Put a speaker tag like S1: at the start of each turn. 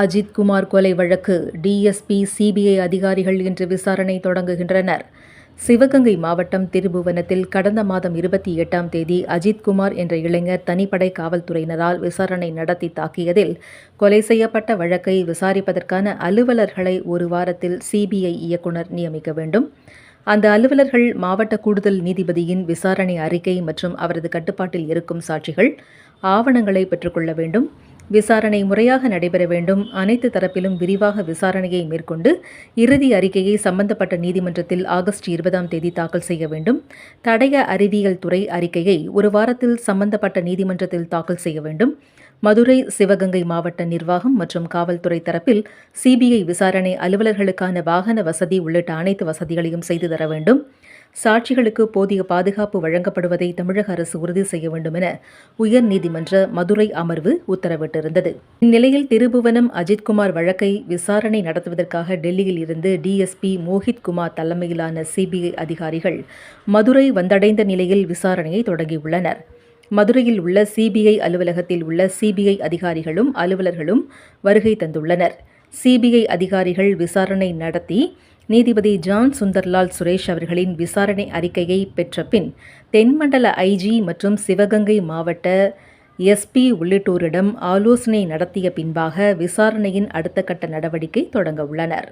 S1: அஜித்குமார் கொலை வழக்கு. DSP CBI அதிகாரிகள் இன்று விசாரணை தொடங்குகின்றனர். சிவகங்கை மாவட்டம் திருபுவனத்தில் கடந்த மாதம் இருபத்தி எட்டாம் தேதி அஜித்குமார் என்ற இளைஞர் தனிப்படை காவல்துறையினரால் விசாரணை நடத்தி தாக்கியதில் கொலை செய்யப்பட்ட வழக்கை விசாரிப்பதற்கான அலுவலர்களை ஒரு வாரத்தில் சிபிஐ இயக்குனர் நியமிக்க வேண்டும். அந்த அலுவலர்கள் மாவட்ட கூடுதல் நீதிபதியின் விசாரணை அறிக்கை மற்றும் அவரது கட்டுப்பாட்டில் இருக்கும் சாட்சிகள் ஆவணங்களை பெற்றுக்கொள்ள வேண்டும். விசாரணை முறையாக நடைபெற வேண்டும். அனைத்து தரப்பிலும் விரிவாக விசாரணையை மேற்கொண்டு இறுதி அறிக்கையை சம்பந்தப்பட்ட நீதிமன்றத்தில் ஆகஸ்ட் இருபதாம் தேதி தாக்கல் செய்ய வேண்டும். தடய அறிவியல் துறை அறிக்கையை ஒரு வாரத்தில் சம்பந்தப்பட்ட நீதிமன்றத்தில் தாக்கல் செய்ய வேண்டும். மதுரை சிவகங்கை மாவட்ட நிர்வாகம் மற்றும் காவல்துறை தரப்பில் சிபிஐ விசாரணை அலுவலர்களுக்கான வாகன வசதி உள்ளிட்ட அனைத்து வசதிகளையும் செய்து தர வேண்டும். சாட்சிகளுக்கு போதிய பாதுகாப்பு வழங்கப்படுவதை தமிழக அரசு உறுதி செய்ய வேண்டும் என உயர்நீதிமன்ற மதுரை அமர்வு உத்தரவிட்டிருந்தது. இந்நிலையில் திருபுவனம் அஜித்குமார் வழக்கை விசாரணை நடத்துவதற்காக டெல்லியில் இருந்து டிஎஸ்பி மோஹித் குமார் தலைமையிலான சிபிஐ அதிகாரிகள் மதுரை வந்தடைந்த நிலையில் விசாரணையை தொடங்கியுள்ளனர். மதுரையில் உள்ள சிபிஐ அலுவலகத்தில் உள்ள சிபிஐ அதிகாரிகளும் அலுவலர்களும் வருகை தந்துள்ளனர். சிபிஐ அதிகாரிகள் விசாரணை நடத்தி நீதிபதி ஜான் சுந்தர்லால் சுரேஷ் அவர்களின் விசாரணை அறிக்கையை பெற்ற பின் தென்மண்டல ஐஜி மற்றும் சிவகங்கை மாவட்ட எஸ்பி உள்ளிட்டோரிடம் ஆலோசனை நடத்திய பின்பாக விசாரணையின் அடுத்த கட்ட நடவடிக்கை தொடங்க உள்ளனர்.